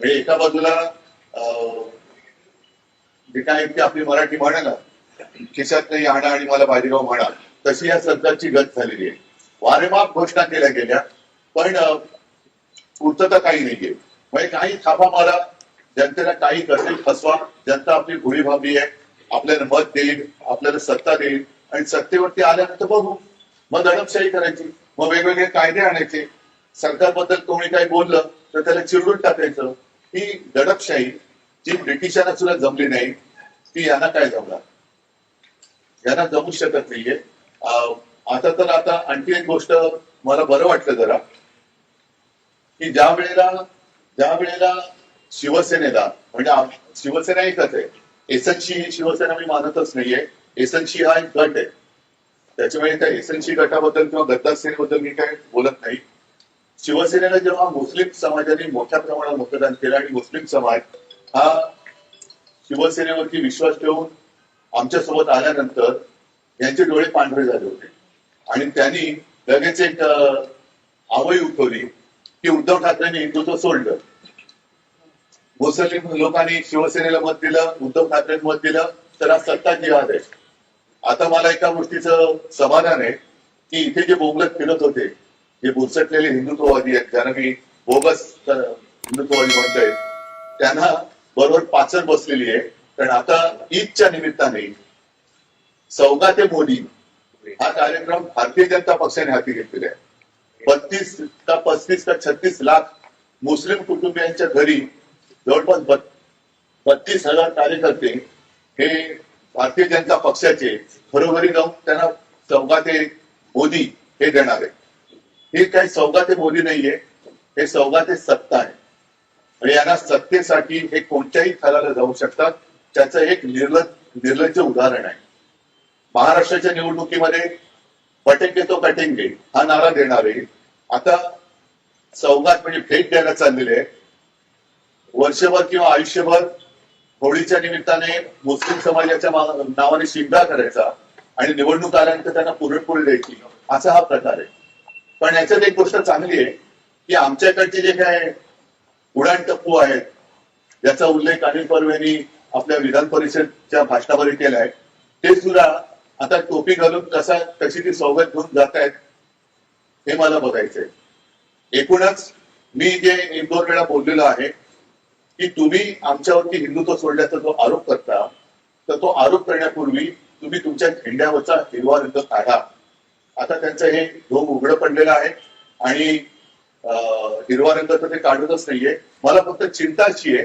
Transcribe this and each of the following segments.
म्हणजे एका बाजूला अं, जे काय आपली मराठी म्हणाला खिशात नाही आणा आणि मला बाजीराव म्हणा तशी या सरकारची गत झालेली आहे. वारेमाप घोषणा केल्या गेल्या पण पूर्तता काही नाहीये म्हणजे काही थापा मारा जनतेला काही करतील फसवा जनता आपली भोळी भाबली आहे आपल्याला मत देईल आपल्याला सत्ता देईल आणि सत्तेवरती आल्यानंतर बघू. मग दडपशाही करायची मग वेगवेगळे कायदे आणायचे. सरकारबद्दल कोणी काही बोललं तर त्याला चिरडून टाकायचं. ही दडपशाही जी ब्रिटिशांना सुद्धा जमली नाही ती यांना काय जमणार? यांना जमू शकत नाहीये. आता तर आता आणखी एक गोष्ट मला बरं वाटलं जरा की ज्या वेळेला ज्या वेळेला शिवसेनेला म्हणजे शिवसेना एकच आहे. एसएनसी ही शिवसेना मी मानतच नाहीये. एसएनसी हा एक गट आहे. त्याच्यामुळे त्या एसएनसी गटाबद्दल किंवा गद्दार सेनेबद्दल मी काय बोलत नाही. शिवसेनेला जेव्हा मुस्लिम समाजाने मोठ्या प्रमाणात मतदान केलं आणि मुस्लिम समाज हा शिवसेनेवरती विश्वास ठेवून आमच्यासोबत आल्यानंतर यांचे डोळे पांढरे झाले होते. आणि त्यांनी लगेच एक आवई उठवली की उद्धव ठाकरेंनी हिंदुत्व सोडलं. मुस्लिम लोकांनी शिवसेनेला मत दिलं उद्धव ठाकरे मत दिलं तर हा सत्ता जिहाद आहे. आता मला एका गोष्टीचं समाधान आहे की इथे जे बोंगलत फिरत होते जे बुरसटलेले हिंदुत्ववादी आहेत. ज्यांना मी बोगस हिंदुत्ववादी म्हणतोय त्यांना बरोबर पाचर बसलेली आहे. कारण आता ईदच्या निमित्ताने चौदा ते मोदी हा कार्यक्रम भारतीय जनता पक्षाने हाती घेतलेला आहे. बत्तीस का पस्तीस का छत्तीस लाख मुस्लिम कुटुंबियांच्या घरी जवळपास बत्तीस हजार कार्यकर्ते हे भारतीय जनता पक्षाचे घरोघरी जाऊन त्यांना चौगा ते मोदी हे देणार आहे हे काही सौगात बोली नाहीये हे सौगात सत्ता आहे. आणि यांना सत्तेसाठी हे कोणत्याही थराला जाऊ शकतात त्याचं एक निर्लज निर्लज्ज उदाहरण आहे. महाराष्ट्राच्या निवडणुकीमध्ये पटेंगे तो कटेंगे हा नारा देणारे आता सौगात म्हणजे भेट द्यायला चाललेले आहे वर्षभर किंवा आयुष्यभर होळीच्या निमित्ताने मुस्लिम समाजाच्या नावाने शिंगा करायचा आणि निवडणूक आल्यानंतर त्यांना पुरणपोळी द्यायची असा हा प्रकार आहे. पण याच्यात एक गोष्ट चांगली आहे की आमच्याकडचे जे काय उडाण टप्पू आहेत याचा उल्लेख अनिल यांनी आपल्या विधान परिषदच्या भाषणामध्ये केलाय. ते सुद्धा आता टोपी घालून कसा कशी ती सवलत घेऊन जात आहेत हे मला बघायचंय. एकूणच मी जे एक दोन वेळा बोललेलो आहे की तुम्ही आमच्यावरती हिंदुत्व सोडल्याचा जो आरोप करता तर तो आरोप करण्यापूर्वी तुम्ही तुमच्या झेंड्यावरचा हिरवा रंग काढा. आता त्यांचं हे धोम उघडं पडलेलं आहे आणि हिरवा रंग तर ते काढतच नाहीये. मला फक्त चिंता अशी आहे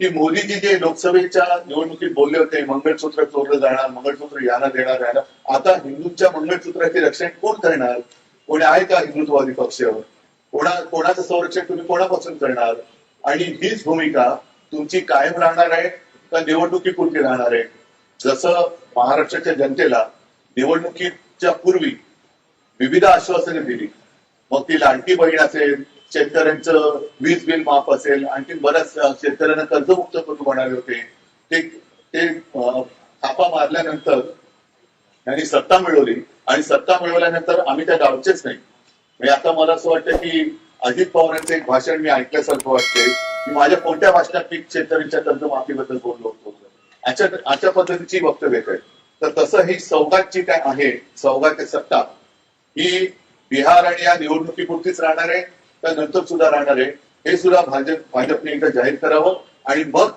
की मोदीजी जे लोकसभेच्या निवडणुकीत बोलले होते मंगळसूत्र चोरलं जाणार मंगळसूत्र यांना देणार यायला आता हिंदूंच्या मंगळसूत्राचे रक्षण कोण करणार? कोणी आहे का हिंदुत्ववादी पक्ष कोणा कोणाचं संरक्षण तुम्ही कोणापासून करणार? आणि हीच भूमिका तुमची कायम राहणार आहे का निवडणुकीपुरती राहणार आहे? जसं महाराष्ट्राच्या जनतेला निवडणुकीच्या पूर्वी विविध आश्वासने दिली. मग ती लाडकी बहीण असेल शेतकऱ्यांचं वीज बिल माफ असेल आणखी बऱ्याच शेतकऱ्यांना कर्जमुक्त करून म्हणाले होते. ते ते थापा मारल्यानंतर त्यांनी सत्ता मिळवली. आणि सत्ता मिळवल्यानंतर आम्ही त्या गावचेच नाही. म्हणजे आता मला असं वाटतं की अजित पवारांचं एक भाषण मी ऐकल्यासारखं वाटते की माझ्या कोणत्या भाषणात मी शेतकऱ्यांच्या कर्जमाफीबद्दल बोललो होतो. अशा अशा पद्धतीची वक्तव्य आहेत तर तसं ही सौगातची काय आहे सौगात सत्ता ही बिहार आणि या निवडणुकीपुरतीच राहणार आहे का नंतर सुद्धा राहणार आहे. हे सुद्धा भाजप भाजपने एकदा जाहीर करावं आणि मग